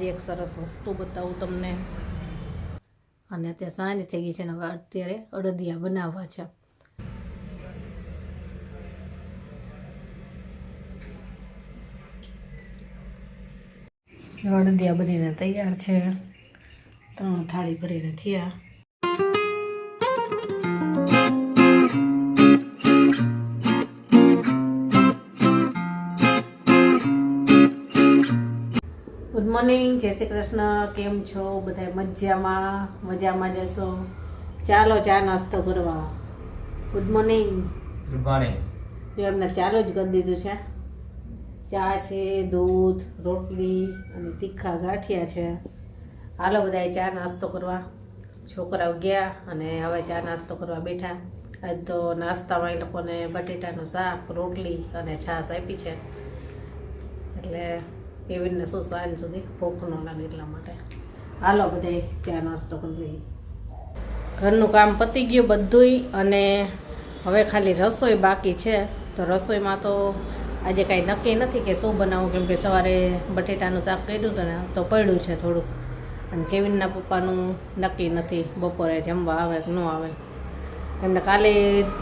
આજે એક સરસ વસ્તુ બતાવું તમને. અને અત્યારે સાંજ થઈ ગઈ છે ને અત્યારે અડદિયા બનાવવા છે. અડદિયા બનીને તૈયાર છે. ત્રણ થાળી ભરીને થયા. મોર્નિંગ જય શ્રી કૃષ્ણ કેમ છો? બધા મજામાં? મજામાં જશો ચાલો ચા નાસ્તો કરવા. ગુડ મોર્નિંગ ગુડ મોર્નિંગ એમને ચાલો જ કરી દીધું છે. ચા છે દૂધ રોટલી અને તીખા ગાંઠિયા છે. હાલો બધા ચા નાસ્તો કરવા. છોકરાઓ ગયા અને હવે ચા નાસ્તો કરવા બેઠા. આજ તો નાસ્તામાં એ લોકોને બટેટાનું શાક રોટલી અને છાશ આપી છે. એટલે કેવીનને શું સાંજ સુધી ભૂખ ન લાગે એટલા માટે. હાલો બધે ચા નાસ્તો કરી લઈએ. ઘરનું કામ પતી ગયું બધુંય અને હવે ખાલી રસોઈ બાકી છે. તો રસોઈમાં તો આજે કાંઈ નક્કી નથી કે શું બનાવું, કેમ કે સવારે બટેટાનું શાક કર્યું હતું ને તો પડ્યું છે થોડુંક. અને કેવિનના પપ્પાનું નક્કી નથી, બપોરે જમવા આવે કે ન આવે. એમને કાલે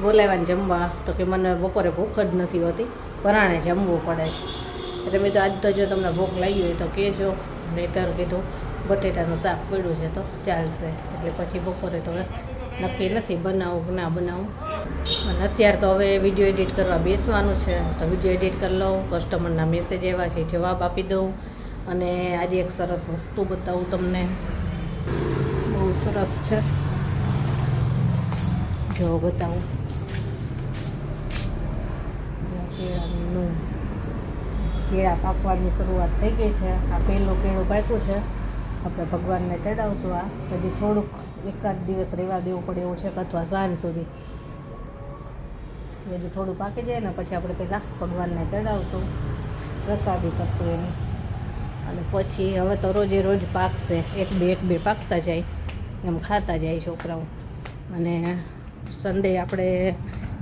બોલાવ્યા જમવા, તો કે મને બપોરે ભૂખ જ નથી હોતી, પરાણે જમવું પડે છે. એટલે મેં તો આજ તો જો તમને ભૂખ લાગી હોય તો કહેજો. નહીતર કીધું, બટેટાનું શાક પડ્યું છે તો ચાલશે. એટલે પછી બપોરે તો નક્કી નથી બનાવું કે ના બનાવું. અને અત્યારે તો હવે વીડિયો એડિટ કરવા બેસવાનું છે. તો વીડિયો એડિટ કરી લઉં, કસ્ટમરના મેસેજ એવા છે, જવાબ આપી દઉં અને આજે એક સરસ વસ્તુ બતાવું તમને. બહુ સરસ છે. જો બતાવું. કેળાનું કેળા પાકવાની શરૂઆત થઈ ગઈ છે. આ પહેલો કેળું પાક્યું છે. આપણે ભગવાનને ચડાવશું આ. હજી થોડુંક એકાદ દિવસ રહેવા દેવું પડે એવું છે અથવા સાંજ સુધી. હજી થોડું પાકી જાય ને પછી આપણે પહેલાં ભગવાનને ચડાવશું. પ્રસાદી કરશું એની. અને પછી હવે તો રોજે રોજ પાકશે. એક બે એક બે પાકતા જાય. એમ ખાતા જાય છોકરાઓ. અને સન્ડે આપણે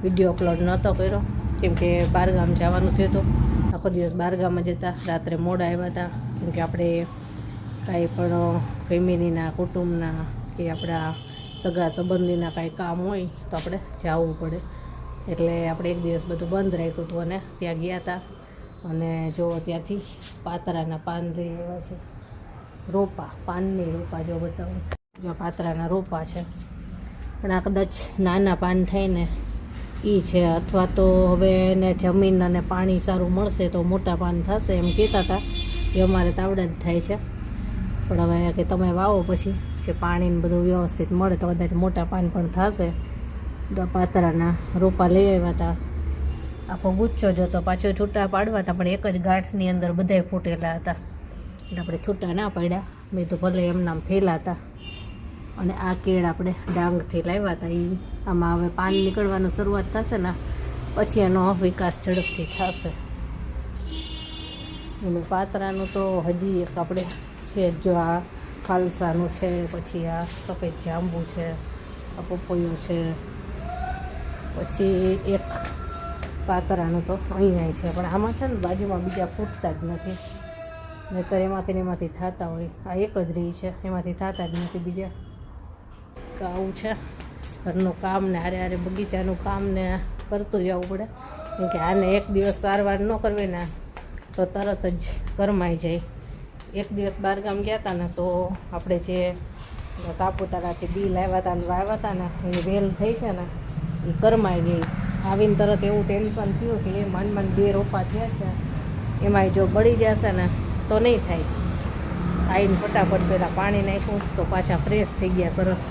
વીડિયો અપલોડ નહોતો કર્યો. કેમ કે બહારગામ જવાનું થયું હતું. આખો દિવસ બહાર ગામમાં જતા, રાત્રે મોડા આવ્યા હતા. કેમકે આપણે કાંઈ પણ ફેમિલીના, કુટુંબના કે આપણા સગા સંબંધીના કાંઈ કામ હોય તો આપણે જવું પડે. એટલે આપણે એક દિવસ બધું બંધ રાખ્યું હતું અને ત્યાં ગયા હતા. અને જો ત્યાંથી પાતરાના પાન લઈ આવ્યા છે. રોપા, પાનની રોપા જો બતાવું. જો પાતરાના રોપા છે. પણ આ કદાચ નાના પાન થઈને એ છે. અથવા તો હવે એને જમીન અને પાણી સારું મળશે તો મોટા પાન થશે એમ કહેતા હતા. એ અમારે તાવડા જ થાય છે. પણ હવે કે તમે વાવો પછી કે પાણીને બધું વ્યવસ્થિત મળે તો કદાચ મોટા પાન પણ થશે. પાતરાના રોપા લઈ આવ્યા હતા. આખો ગુચ્છો જ હતો. પાછો છૂટા પાડવા હતા, પણ એક જ ગાંઠની અંદર બધાય ફૂટેલા હતા. એટલે આપણે છૂટા ના પાડ્યા. મેં તો ભલે એમનામ ફેલાતા અને આ કેળ આપણે ડાંગથી લાવ્યા હતા. એ આમાં હવે પાણી નીકળવાનું શરૂઆત થશે ને, પછી એનો વિકાસ ઝડપથી થશે. અને પાતરાનું તો હજી એક આપણે છે જો આ ખાલસાનું છે, પછી આ સફેદ જાંબુ છે, આ પપૈયું છે, પછી એક પાતરાનું તો અહીંયા છે. પણ આમાં છે ને બાજુમાં બીજા ફૂટતા જ નથી. નહીતર એમાંથી એમાંથી થતા હોય. આ એક જ રહી છે. એમાંથી થતા જ નથી બીજા. તો આવું છે. ઘરનું કામ ને હારે હારે બગીચાનું કામ ને કરતું જવું પડે. કેમ કે આને એક દિવસ સારવાર ન કરવી ને તો તરત જ કરમાઈ જાય. એક દિવસ બહારગામ ગયા હતા ને તો આપણે જે સાપુતારાથી બી લાવ્યા હતા ને વાવ્યા હતા ને, એની વેલ થઈ છે ને, એ કરમાઈ ગઈ. આવીને તરત એવું ટેન્શન થયું કે એ માંડ માંડ બે રોપા થયા છે. એમાંય જો બળી જશે ને, તો નહીં થાય. આવીને ફટાફટ પહેલાં પાણી નાખ્યું તો પાછા ફ્રેશ થઈ ગયા સરસ.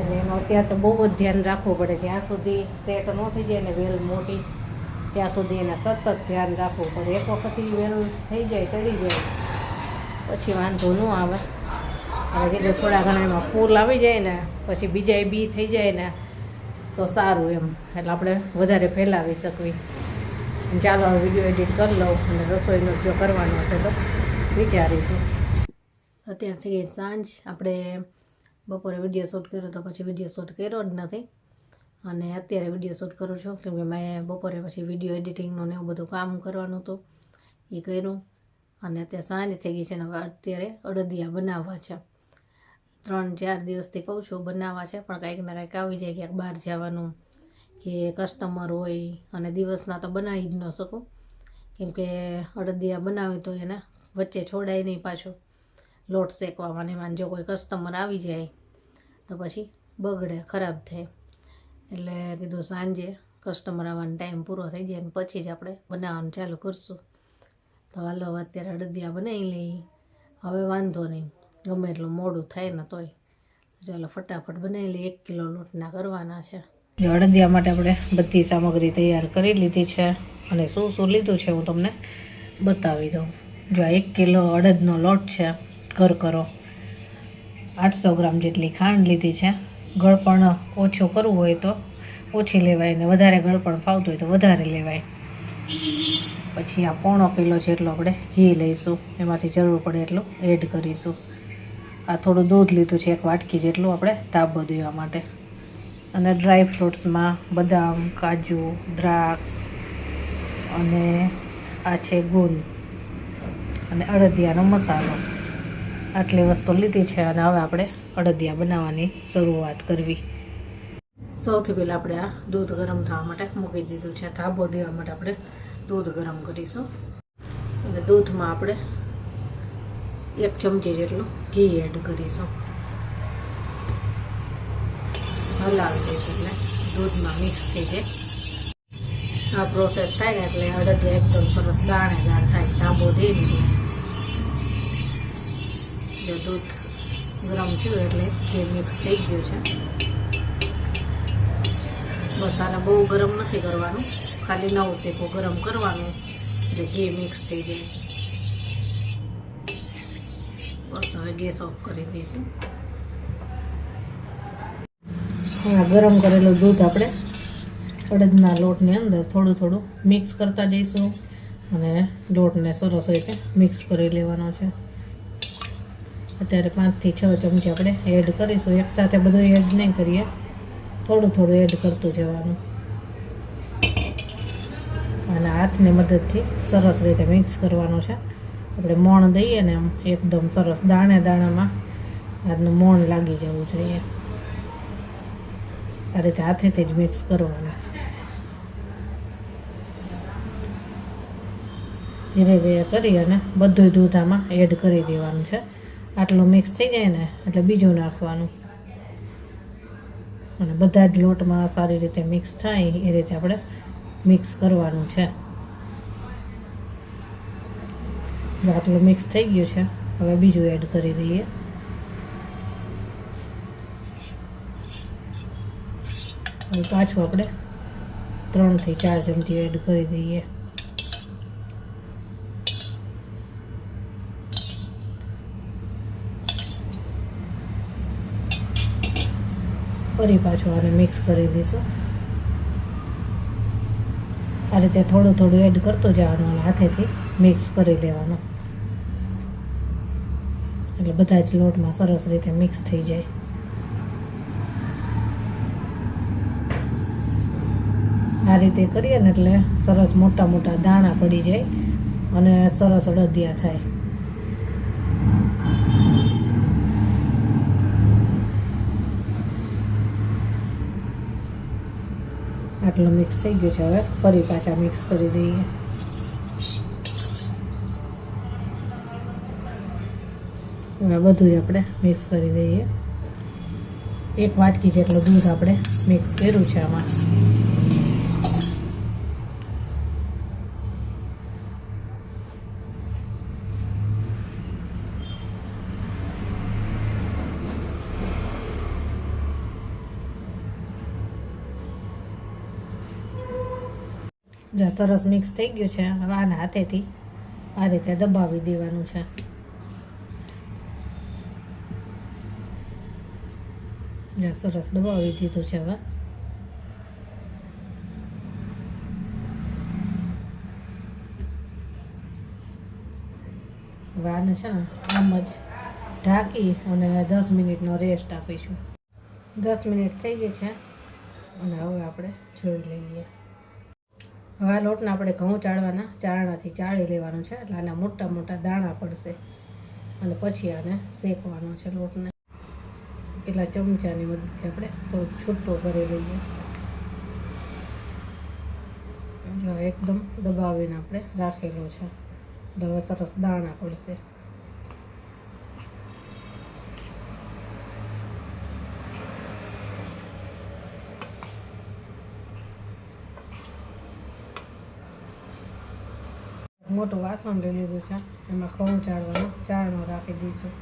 એટલે એનું અત્યારે તો બહુ જ ધ્યાન રાખવું પડે જ્યાં સુધી સેટ ન થઈ જાય ને વેલ મોટી, ત્યાં સુધી એને સતત ધ્યાન રાખવું પડે. એક વખત વેલ થઈ જાય, ચડી જાય. પછી વાંધો ન આવે. હવે કીધું થોડા ઘણા એમાં ફૂલ આવી જાય ને, પછી બીજા બી થઈ જાય ને, તો સારું એમ. એટલે આપણે વધારે ફેલાવી શકવી. ચાલો, હવે વીડિયો એડિટ કરી લઉં અને રસોઈનો જો કરવાનો હશે તો વિચારીશું. અત્યારથી સાંજ, આપણે બપોરે વીડિયો શૂટ કર્યો તો પછી વીડિયો શૂટ કર્યો જ નથી. અને અત્યારે વીડિયો શૂટ કરું છું કેમકે મેં બપોરે પછી વીડિયો એડિટિંગનું ને એવું બધું કામ કરવાનું હતું, એ કર્યું. અને અત્યારે સાંજ થઈ ગઈ છે ને અત્યારે અડદિયા બનાવવા છે. ત્રણ ચાર દિવસથી કહું છું બનાવવા છે, પણ કાંઈક ને કાંઈક આવી જાય ક્યાંક બહાર જવાનું કે કસ્ટમર હોય અને દિવસના તો બનાવી જ ન શકું. કેમકે અડદિયા બનાવી તો એને વચ્ચે છોડાય નહીં પાછું. લોટ શેકવામાં ને જો કોઈ કસ્ટમર આવી જાય તો પછી બગડે, ખરાબ થાય. એટલે કીધું સાંજે કસ્ટમર આવવાનો ટાઈમ પૂરો થઈ જાય ને પછી જ આપણે બનાવવાનું ચાલુ કરશું. તો હાલો અત્યારે અડદિયા બનાવી લઈ હવે વાંધો નહીં, ગમે એટલું મોડું થાય ને તોય. ચાલો, ફટાફટ બનાવી લઈએ. એક કિલો લોટના કરવાના છે. જો અડદિયા માટે આપણે બધી સામગ્રી તૈયાર કરી લીધી છે અને શું શું લીધું છે હું તમને બતાવી દઉં. જો આ એક કિલો અડદનો લોટ છે કરકરો આઠસો ગ્રામ જેટલી ખાંડ લીધી છે. ગળપણ ઓછું કરવું હોય તો ઓછી લેવાય ને વધારે ગળપણ ફાવતું હોય તો વધારે લેવાય. પછી આ પોણો કિલો જેટલો આપણે ઘી લઈશું, એમાંથી જરૂર પડે એટલું એડ કરીશું. આ થોડું દૂધ લીધું છે, એક વાટકી જેટલું આપણે તાબો દેવા માટે. અને ડ્રાય ફ્રૂટ્સમાં બદામ, કાજુ, દ્રાક્ષ અને આ છે ગુંદ અને અડદિયાનો મસાલો. આટલી વસ્તુ લીધી છે અને હવે આપણે અડદિયા બનાવવાની શરૂઆત કરવી. સૌથી પહેલાં આપણે આ દૂધ ગરમ થવા માટે મૂકી દીધું છે. થાબો દેવા માટે આપણે દૂધ ગરમ કરીશું. અને દૂધમાં આપણે એક ચમચી જેટલું ઘી એડ કરીશું. હલાવી દઈશું એટલે દૂધમાં મિક્સ થઈ જાય. આ પ્રોસેસ થાય ને એટલે અડદિયા એકદમ સરસ દાણેદાર થાય. થાબો દઈ દીધું. જો દૂધ ગરમ થયું એટલે ઘી મિક્સ થઈ ગયું છે. બસ આને બહુ ગરમ નથી કરવાનું. ખાલી નવ શેકો ગરમ કરવાનું. એટલે ઘી મિક્સ થઈ જાય. બસ હવે ગેસ ઓફ કરી દઈશું. હા, ગરમ કરેલું દૂધ આપણે અડદના લોટની અંદર થોડું થોડું મિક્સ કરતા જઈશું. અને લોટને સરસ રીતે મિક્સ કરી લેવાનો છે. અત્યારે પાંચથી છ ચમચી આપણે. એડ કરીશું. એકસાથે બધું એડ નહીં કરીએ. થોડું થોડું એડ કરતું જવાનું. અને હાથની મદદથી સરસ રીતે મિક્સ કરવાનું છે. આપણે મોણ દઈએ ને આમ એકદમ સરસ દાણે દાણામાં આજનું મોણ લાગી જવું જોઈએ. આ રીતે હાથેથી જ મિક્સ કરવાનું. ધીરે ધીરે કરી અને બધું દૂધ આમાં એડ કરી દેવાનું છે. આટલું મિક્સ થઈ જાય ને, એટલે બીજું નાખવાનું. અને બધા જ લોટમાં સારી રીતે મિક્સ થાય, એ રીતે આપણે મિક્સ કરવાનું છે. આટલું મિક્સ થઈ ગયું છે, હવે બીજું એડ કરી દઈએ. પાછું આપણે ત્રણથી ચાર ચમચી એડ કરી દઈએ. ફરી પાછું આને મિક્સ કરી દઈશું. આ રીતે થોડું થોડું એડ કરતો જવાનું અને હાથેથી મિક્સ કરી લેવાનું. એટલે બધા જ લોટમાં સરસ રીતે મિક્સ થઈ જાય. આ રીતે કરીએ ને એટલે સરસ મોટા મોટા દાણા પડી જાય અને સરસ અડદિયા થાય. આટલું મિક્સ થઈ ગયું છે હવે ફરી પાછા મિક્સ કરી દઈએ. હવે બધું જ આપણે મિક્સ કરી દઈએ. એક વાટકી જેટલું દૂધ આપણે મિક્સ કર્યું છે આમાં જો સરસ મિક્સ થઈ ગયું છે હવે આને હાથેથી આ રીતે દબાવી દેવાનું છે. સરસ દબાવી દીધું છે હવે. આને છે ને આમ જ ઢાંકી અને દસ મિનિટનો રેસ્ટ આપીશું. દસ મિનિટ થઈ ગઈ છે. અને હવે આપણે જોઈ લઈએ. હવે આ લોટને આપણે ઘઉં ચાળવાના ચારણાથી ચાળી લેવાનું છે. એટલે આના મોટા મોટા દાણા પડશે. અને પછી આને શેકવાનો છે લોટને. એટલા ચમચાની મદદથી આપણે થોડુંક છૂટો કરી લઈએ. જો એકદમ દબાવીને આપણે રાખેલો છે. હવે સરસ દાણા પડશે. મોટું વાસણ લઈ લીધું છે. એમાં ઘઉં ચાળવાનું, ચાળણું રાખી દઈશું.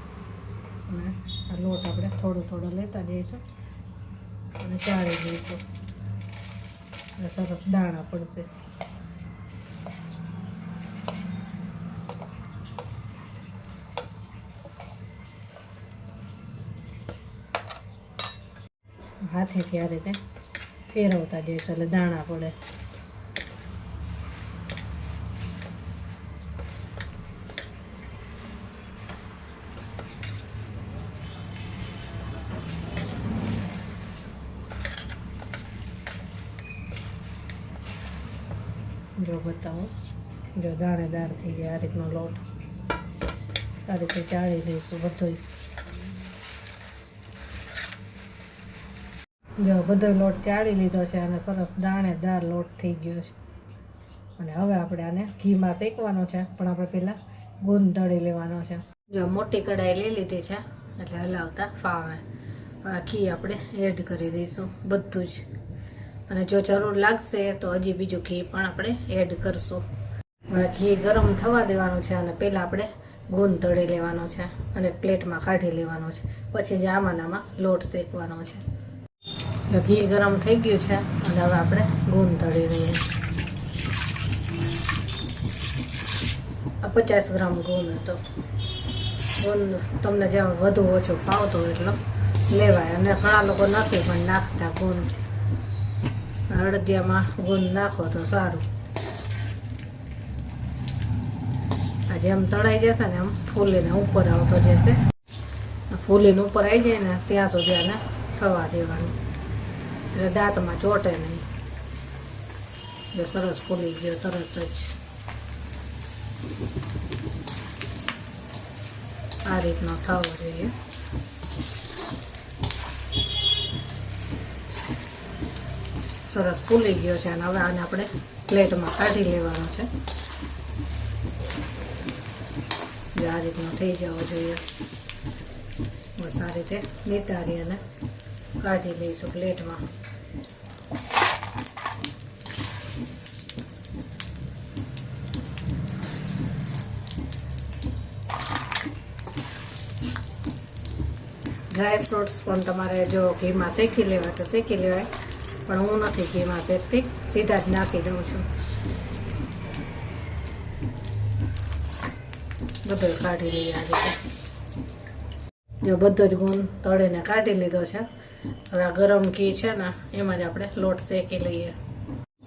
અને આ લોટ આપણે થોડો થોડો લેતા જઈશું. અને ચાળી દઈશું. અને સરસ દાણા પડશે. હાથેથી આ રીતે ફેરવતા જઈશું એટલે દાણા પડે. બતાવું જો દાણેદાર થઈ જાય આ રીતનો લોટ. આ રીતે ચાળી દઈશું બધોય. જો બધો લોટ ચાળી લીધો છે અને સરસ દાણેદાર લોટ થઈ ગયો છે. અને હવે આપણે આને ઘીમાં શેકવાનો છે, પણ આપણે પહેલાં ગુંદ દળી લેવાનો છે. જો મોટી કઢાઈ લઈ લીધી છે, એટલે હલાવતા ફાવે. આ ઘી આપણે એડ કરી દઈશું, બધું જ. અને જો જરૂર લાગશે તો હજી બીજું ઘી પણ આપણે એડ કરશું. ઘી ગરમ થવા દેવાનું છે અને પહેલાં આપણે ગુંદ તળી લેવાનો છે અને પ્લેટમાં કાઢી લેવાનો છે. પછી જે આમાં આમાં લોટ શેકવાનો છે. તો ઘી ગરમ થઈ ગયું છે અને હવે આપણે ગુંદ તળી લઈએ. આ પચાસ ગ્રામ ગુંદ હતો. ગુંદ તમને જેમ વધુ ઓછો ફાવતો એટલો લેવાય. અને ઘણા લોકો નથી પણ નાખતા ગુંદ અડદિયામાં ગુંદ નાખો તો સારું. આ જેમ તળાઈ જશે ને એમ ફૂલીને ઉપર આવતો જશે. ફૂલીને ઉપર આવી જાય ને ત્યાં સુધી આને થવા દેવાનું. એટલે દાંતમાં ચોટે નહીં. જો સરસ ફૂલી ગયો તરત જ. આ રીતનો થવો જોઈએ. સરસ ફૂલી ગયો છે અને હવે આને આપણે પ્લેટમાં કાઢી લેવાનો છે. આ રીતનો થઈ જવો જોઈએ. બસ આ રીતે નિતારી અને કાઢી લઈશું પ્લેટમાં. ડ્રાય ફ્રૂટ્સ પણ તમારે જો ઘીમાં શેકી લેવાય તો શેકી લેવાય. પણ હું નથી ઘીમાં ફેરતી સીધા જ નાખી દઉં છું. બધો કાઢી લઈએ આ રીતે. જો બધો જ ગુણ તળીને કાઢી લીધો છે. હવે આ ગરમ ઘી છે ને, એમાં જ આપણે લોટ શેકી લઈએ.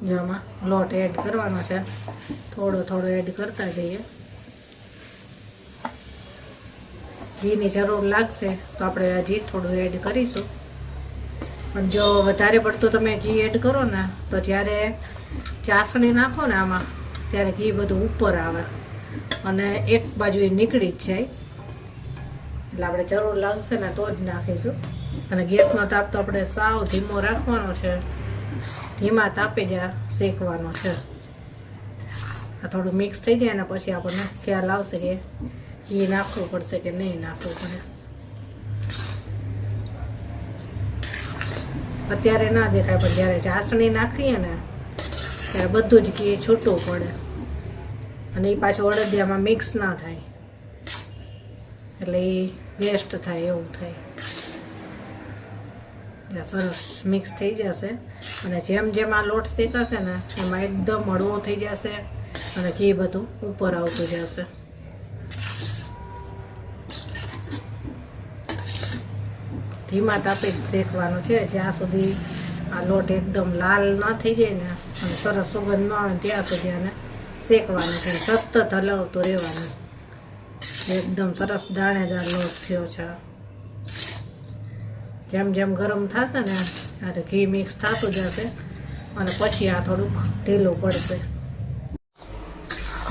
જો આમાં લોટ એડ કરવાનો છે. થોડો થોડો એડ કરતા જઈએ. ઘીની જરૂર લાગશે તો આપણે હજી થોડું એડ કરીશું. પણ જો વધારે પડતું તમે ઘી એડ કરો ને, તો જ્યારે ચાસણી નાખો ને આમાં, ત્યારે ઘી બધું ઉપર આવે. અને એક બાજુ એ નીકળી જ જાય. એટલે આપણે જરૂર લાગશે ને તો જ નાખીશું. અને ગેસનો તાપ તો આપણે સાવ ધીમો રાખવાનો છે. ધીમા તાપે જ શેકવાનો છે. આ થોડું મિક્સ થઈ જાય ને પછી આપણને ખ્યાલ આવશે કે ઘી નાખવું પડશે કે નહીં નાખવું પડે. અત્યારે ના દેખાય, પણ જ્યારે ચાસણી નાખીએ ને, ત્યારે બધું જ ઘી છૂટું પડે. અને એ પાછું અડદિયામાં મિક્સ ના થાય. એટલે એ વેસ્ટ થાય, એવું થાય. સરસ મિક્સ થઈ જશે. અને જેમ જેમ આ લોટ શેકાશે ને, એમાં એકદમ હળવો થઈ જશે અને ઘી બધું ઉપર આવતું જશે. ધીમા તાપે શેકવાનું છે. જ્યાં સુધી આ લોટ એકદમ લાલ ન થઈ જાય ને અને સરસ સુગંધ ન આવે ત્યાં સુધી આને શેકવાનું છે. સતત હલાવતું રહેવાનું. એકદમ સરસ દાણેદાર લોટ થયો છે. જેમ જેમ ગરમ થશે ને ત્યારે ઘી મિક્સ થતું જશે અને પછી આ થોડુંક ઢીલું પડશે.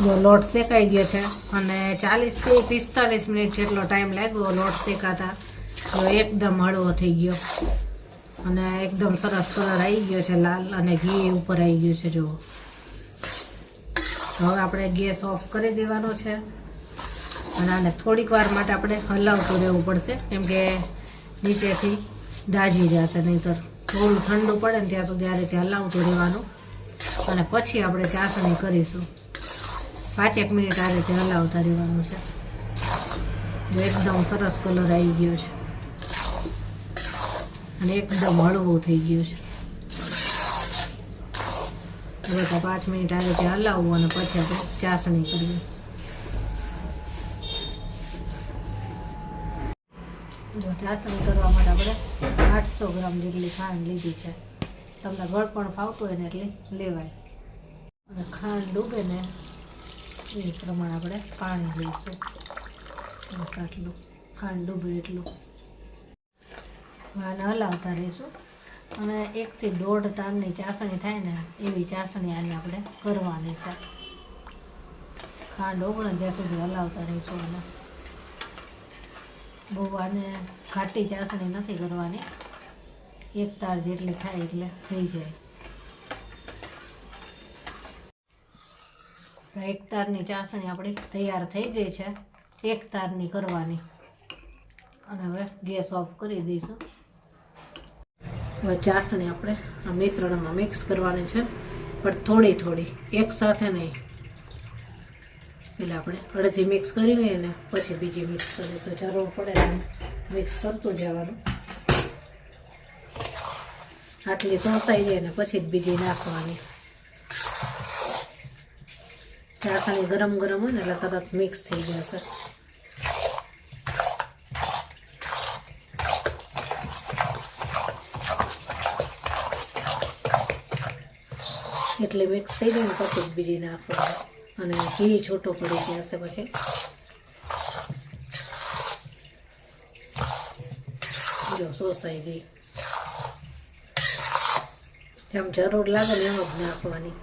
જો લોટ શેકાઈ ગયો છે અને ચાલીસથી પિસ્તાલીસ મિનિટ જેટલો ટાઈમ લાગ્યો લોટ શેકાતા. તો એકદમ હળવો થઈ ગયો. અને એકદમ સરસ કલર આવી ગયો છે, લાલ અને ઘી ઉપર આવી ગયું છે, જુઓ. હવે આપણે ગેસ ઓફ કરી દેવાનો છે. અને આને થોડીક વાર માટે આપણે હલાવતું રહેવું પડશે, કેમ કે નીચેથી દાજી જશે, નહીંતર થોડું ઠંડુ પડે ને ત્યાં સુધી આ રીતે હલાવતું રહેવાનું. અને પછી આપણે ચાસણી કરીશું. પાંચેક મિનિટ આ રીતે હલાવતા રહેવાનું છે. જો એકદમ સરસ કલર આવી ગયો છે. અને એકદમ હળવું થઈ ગયું છે. હવે તો પાંચ મિનિટ આ રીતે હલાવવું અને પછી આપણે ચાસણી કરવી જો ચાસણી કરવા માટે આપણે આઠસો ગ્રામ જેટલી ખાંડ લીધી છે. તમને ગળ પણ ફાવતું હોય ને એટલી લેવાય. અને ખાંડ ડૂબે ને એ પ્રમાણે આપણે પાણી લઈશું. આટલું. ખાંડ ડૂબે એટલું. આને હલાવતા રહીશું. અને એકથી દોઢ તારની ચાસણી થાય ને, એવી ચાસણી આની આપણે કરવાની છે. ખાંડ ઓગણે જ્યાં સુધી હલાવતા રહીશું અને બહુ આને ઘાટી ચાસણી નથી કરવાની. એક તાર જેટલી થાય એટલે થઈ જાય. એક તારની ચાસણી આપણી તૈયાર થઈ ગઈ છે. એક તારની કરવાની. અને હવે ગેસ ઓફ કરી દઈશું. હવે ચાસણી આપણે આ મિશ્રણમાં મિક્સ કરવાની છે. પણ થોડી થોડી, એક સાથે નહીં. એટલે આપણે અડધી મિક્સ કરી લઈએ ને પછી બીજી મિક્સ કરીશું. જરૂર પડે મિક્સ કરતું જવાનું. આટલી સોસાઈ જાય ને પછી જ બીજી નાખવાની. ચાસણી ગરમ ગરમ હોય ને એટલે તરત મિક્સ થઈ જશે. એટલે મિક્સ થઈ ને પછી જ બીજી નાખવાનું અને ઘી છોટો પડી જશે પછી. જો સોસાઈ ગઈ. જેમ જરૂર લાગે ને એમ જ નાખવાની.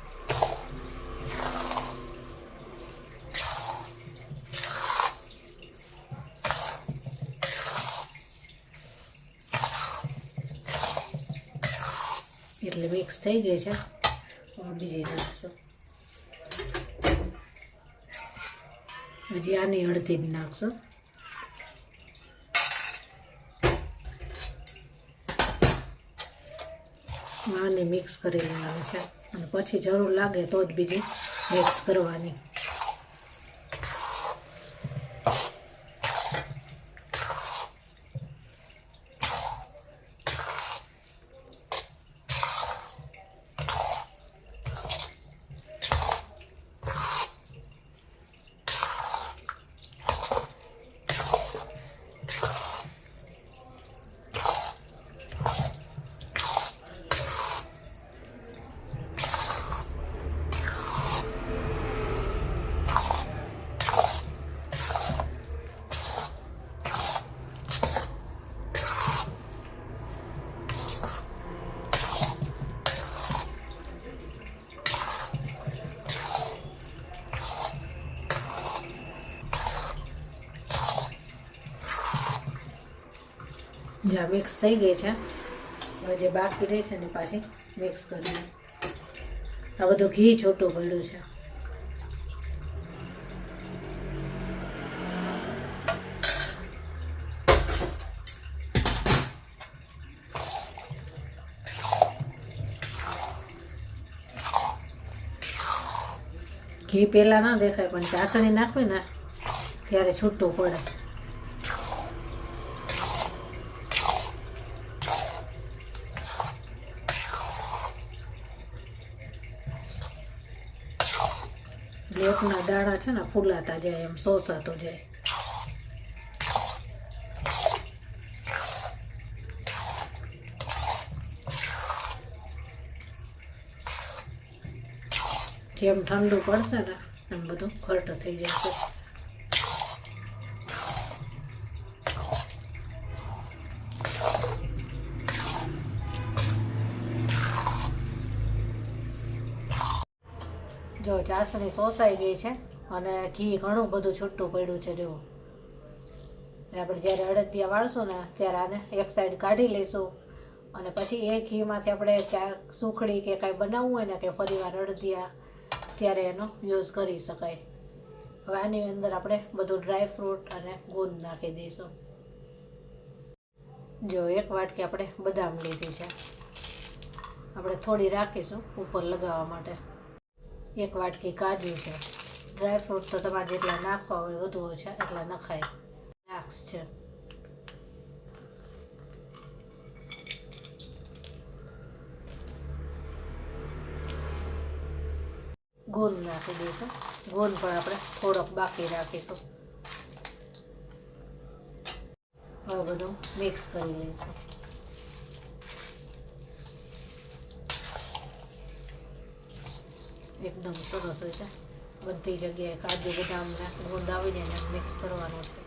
એટલે મિક્સ થઈ ગઈ છે. બીજી નાખશું હજી આની અડધી જ નાખશું આને મિક્સ કરી લેવાનું છે અને પછી જરૂર લાગે તો જ બીજી મિક્સ કરવાની જ્યાં મિક્સ થઈ ગઈ છે. જે બાકી રહી છે ને પાછી મિક્સ કરી આ બધું ઘી છોટું પડ્યું છે. ઘી પહેલાં ના દેખાય, પણ ચાસણી નાખવી ને ત્યારે છૂટું પડે. લેપના દાણા છે ને ફૂલાતા જાય એમ, સોસાતો જાય. જેમ ઠંડુ પડશે ને, એમ બધું ઘટ થઈ જશે જો ચાસણી સોસાઈ ગઈ છે અને ઘી ઘણું બધું છૂટું પડ્યું છે જો અને આપણે જ્યારે અડદિયા વાળશું ને ત્યારે આને એક સાઈડ કાઢી લઈશું અને પછી એ ઘીમાંથી આપણે ક્યાંક સુખડી કે કાંઈ બનાવવું હોય ને કે ફરીવાર અડદિયા ત્યારે એનો યુઝ કરી શકાય. હવે આની અંદર આપણે બધું ડ્રાય ફ્રૂટ અને ગુંદ નાખી દઈશું. જો એક વાટકી આપણે બદામ લીધી છે. આપણે થોડી રાખીશું ઉપર લગાવવા માટે. એક વાટકી કાજુ છે. ડ્રાયફ્રૂટ તો તમારે જેટલા નાખવા હોય વધુ ઓછા એટલા નખાય. દ્રાક્ષ છે. ગોંદ નાખી દઈશું. ગોંદ પણ આપણે થોડોક બાકી રાખીશું. હવે બધું મિક્સ કરી લઈશું. એકદમ સરસ રીતે બધી જગ્યાએ કાજુ, બદામ ને ગોંદ આવી જાય ને મિક્સ કરવાનું છે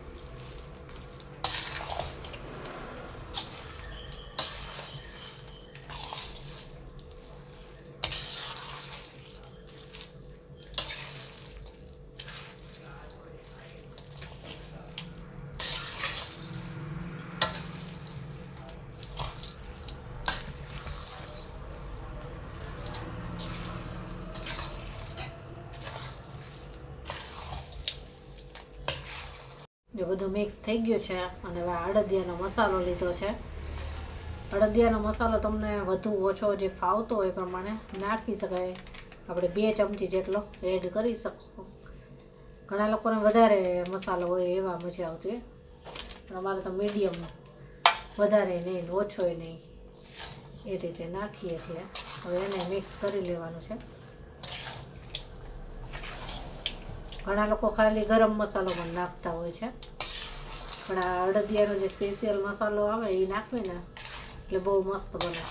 જે બધું મિક્સ થઈ ગયું છે. અને હવે અડદિયાનો મસાલો લીધો છે. અડદિયાનો મસાલો તમને વધુ ઓછો જે ફાવતો હોય પ્રમાણે નાખી શકાય. આપણે બે ચમચી જેટલો એડ કરી શકશું. ઘણા લોકોને વધારે મસાલો હોય એવા મજા આવતી અમારે તો મીડિયમ વધારે નહીં ને ઓછોય નહીં. એ રીતે નાખીએ છીએ. હવે એને મિક્સ કરી લેવાનું છે. ઘણા લોકો ખાલી ગરમ મસાલો પણ નાખતા હોય છે. પણ આ અડદિયાનો જે સ્પેશિયલ મસાલો આવે એ નાખવે ને એટલે બહુ મસ્ત બને.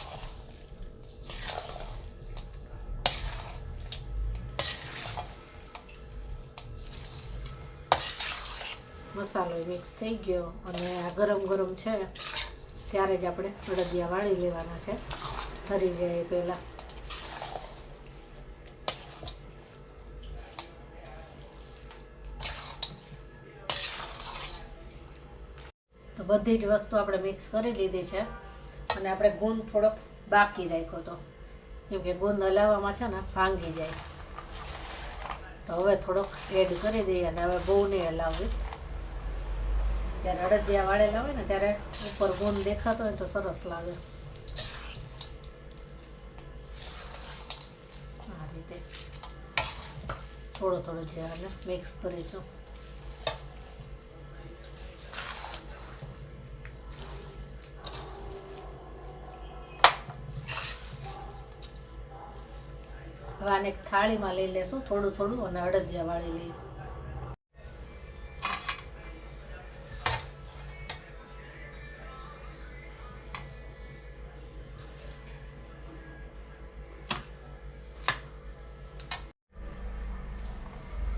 મસાલો મિક્સ થઈ ગયો અને આ ગરમ ગરમ છે, ત્યારે જ આપણે અડદિયા વાળી લેવાના છે. ઠરી જાય પહેલાં. બધી જ વસ્તુ આપણે મિક્સ કરી લીધી છે. અને આપણે ગુંદ થોડોક બાકી રાખ્યો હતો કેમ કે ગુંદ હલાવવામાં છે ને ભાંગી જાય. તો હવે થોડોક એડ કરી દઈએ અને હવે બહુ નહીં હલાવવી. જ્યારે અડદિયા વાળેલા હોય ને ત્યારે ઉપર ગુંદ દેખાતો હોય તો સરસ લાગે. આ રીતે થોડો થોડો છે મિક્સ કરીશું. હવે એક થાળીમાં લઈ લેશું, થોડું થોડું અને અડદિયા વાળી લઈ.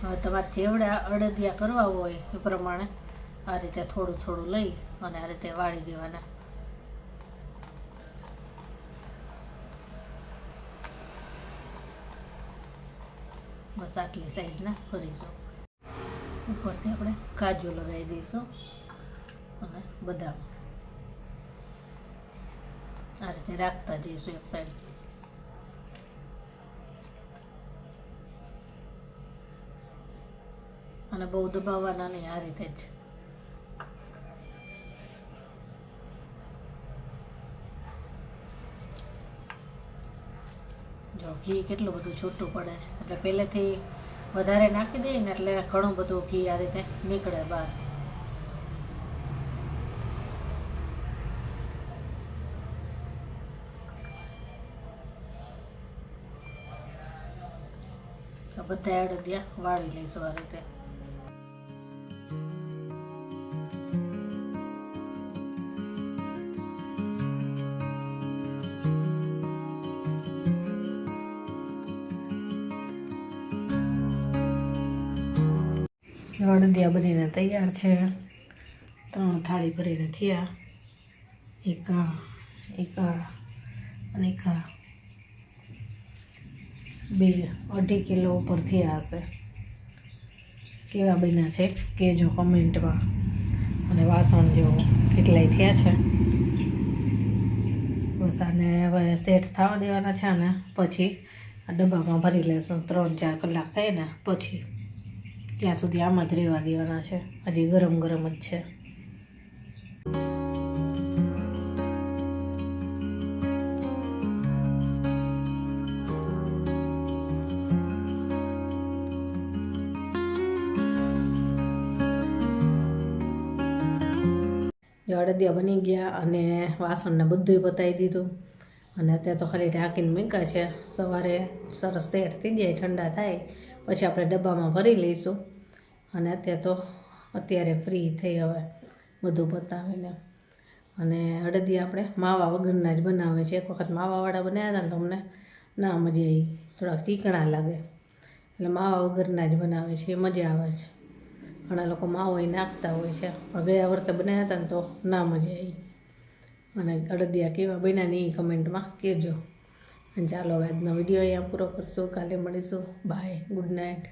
હવે તમારે જેવડા અડદિયા કરવા હોય એ પ્રમાણે આ રીતે થોડું થોડું લઈ અને આ રીતે વાળી દેવાના. બસ આટલી સાઈઝના કરીશું ઉપરથી આપણે કાજુ લગાવી દઈશું અને બદામ. આ રીતે રાખતા જઈશું એક સાઈડ અને બહુ દબાવવાના નહીં, આ રીતે જ. જો ઘી કેટલું બધું છૂટું પડે છે. એટલે પહેલેથી વધારે નાખી દઈએ ને એટલે ઘણું બધું ઘી આ રીતે નીકળે બહાર. બધા અડદિયા વાળી લઈશું આ રીતે. અડદિયા બનીને તૈયાર છે. ત્રણ થાળી ભરીને થયા. એક એક અને એક બે અઢી કિલો ઉપર થયા હશે. કેવા બન્યા છે કહેજો કમેન્ટમાં. અને વાસણ જો કેટલાય થયા છે. બસ આને હવે સેટ થવા દેવાના છે અને પછી આ ડબ્બામાં ભરી લેશું. ત્રણ ચાર કલાક થાય ને પછી. ત્યાં સુધી આમાં જ રહેવા દેવાના છે. હજી ગરમ ગરમ જ છે. અડદિયા બની ગયા અને વાસણને બધુંય પતાવી દીધું. અને અત્યારે તો ખાલી ઢાંકીને મૂક્યા છે. સવારે સરસ સેટ થઈ જાય, ઠંડા થાય. પછી આપણે ડબ્બામાં ભરી લઈશું. અને અત્યારે તો અત્યારે ફ્રી થઈ હવે બધું પતાવીને અને અડદિયા આપણે માવા વગરના જ બનાવે છે. એક વખત માવાવાળા બનાવ્યા હતા ને તો અમને ના મજા આવી થોડાક ચીકણા લાગે. એટલે માવા વગરના જ બનાવે છે. એ મજા આવે છે. ઘણા લોકો માવો એ નાખતા હોય છે. પણ ગયા વર્ષે બનાવ્યા હતા ને તો ના મજા આવી અને અડદિયા કેવા બન્યા ને એ કમેન્ટમાં કહેજો. અને ચાલો હવે આજનો વીડિયો અહીંયા પૂરો કરશું. કાલે મળીશું. બાય. Good night.